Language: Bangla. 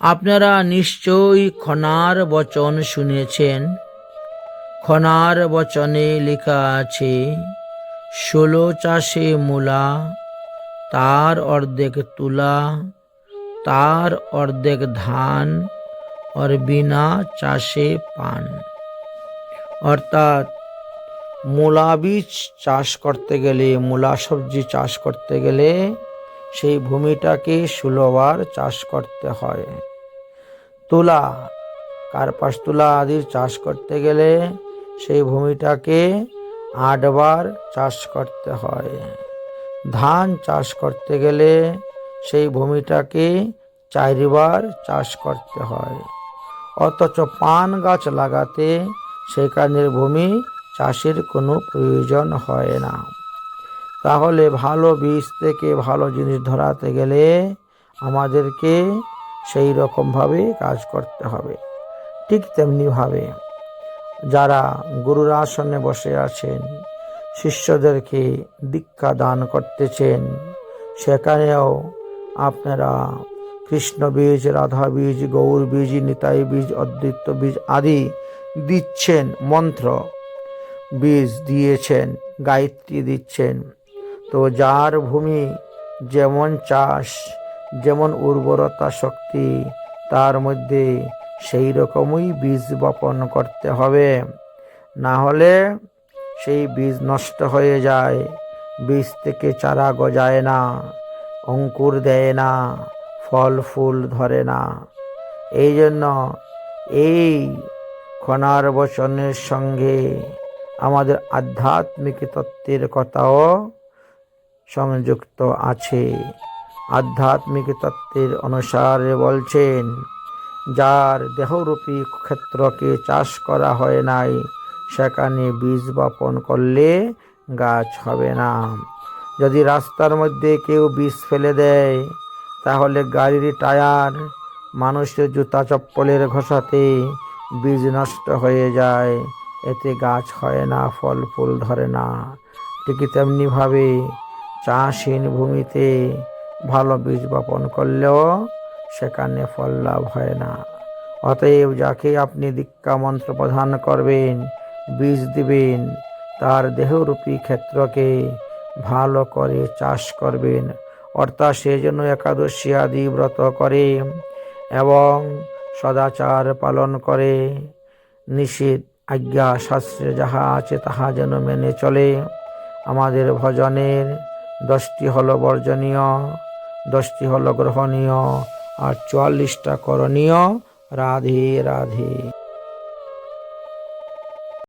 আপনারা নিশ্চয়ই খনার বচন শুনেছেন। খনার বচনে লেখা আছে, ষোলো চাষে মূলা, তার অর্ধেক তুলা, তার অর্ধেক ধান, আর বিনা চাষে পান। অর্থাৎ, মূলা বীজ চাষ করতে গেলে, মূলা সবজি চাষ করতে গেলে সেই ভূমিটাকে ষোলোবার চাষ করতে হয়। তুলা, কার্পাস তুলা আদির চাষ করতে গেলে সেই ভূমিটাকে আটবার চাষ করতে হয়। ধান চাষ করতে গেলে সেই ভূমিটাকে চারবার চাষ করতে হয়। অথচ পান গাছ লাগাতে সেখানের ভূমি চাষের কোনো প্রয়োজন হয় না। তাহলে ভালো বীজ থেকে ভালো জিনিস ধরাতে গেলে আমাদেরকে সেই রকমভাবে কাজ করতে হবে। ঠিক তেমনিভাবে যারা গুরুর আসনে বসে আছেন, শিষ্যদেরকে দীক্ষা দান করতেছেন, সেখানেও আপনারা কৃষ্ণ বীজ, রাধা বীজ, গৌর বীজ, নিতাই বীজ, অদ্বৈত বীজ আদি দিচ্ছেন, মন্ত্র বীজ দিয়েছেন, গায়ত্রী দিচ্ছেন। তো যার ভূমি যেমন চাষ, যেমন উর্বরতা শক্তি, তার মধ্যে সেই রকমই বীজ বপন করতে হবে। না হলে সেই বীজ নষ্ট হয়ে যায়, বীজ থেকে চারা গজায় না, অঙ্কুর দেয় না, ফল ফুল ধরে না। এই জন্য এই খনার বচনের সঙ্গে আমাদের আধ্যাত্মিক তত্ত্বের কথাও সংযুক্ত আছে। আধ্যাত্মিক তত্ত্বের অনুসারে বলছেন, যার দেহরূপী ক্ষেত্রকে চাষ করা হয় নাই, সেখানে বীজ বপন করলে গাছ হবে না। যদি রাস্তার মধ্যে কেউ বীজ ফেলে দেয়, তাহলে গাড়ির টায়ার, মানুষের জুতা চপ্পলের ঘষাতে বীজ নষ্ট হয়ে যায়। এতে গাছ হয় না, ফল ফুল ধরে না। ঠিক তেমনিভাবে চাষহীন ভূমিতে ভালো বীজ বপন করলেও সেখানে ফল লাভ হয় না। অতএব যাকে আপনি দীক্ষা মন্ত্র প্রদান করবেন, বীজ দিবেন, তার দেহরূপী ক্ষেত্রকে ভালো করে চাষ করবেন। অর্থাৎ সে জন্য একাদশী আদি ব্রত করে এবং সদাচার পালন করে। নিষেধ আজ্ঞা শাস্ত্রে যাহা আছে তাহা যেন মেনে চলে। আমাদের ভজনের দশটি হলো বর্জনীয় দশটি হলো গ্রহণীয় আর চুয়াল্লিশটা করণীয় রাধে রাধে।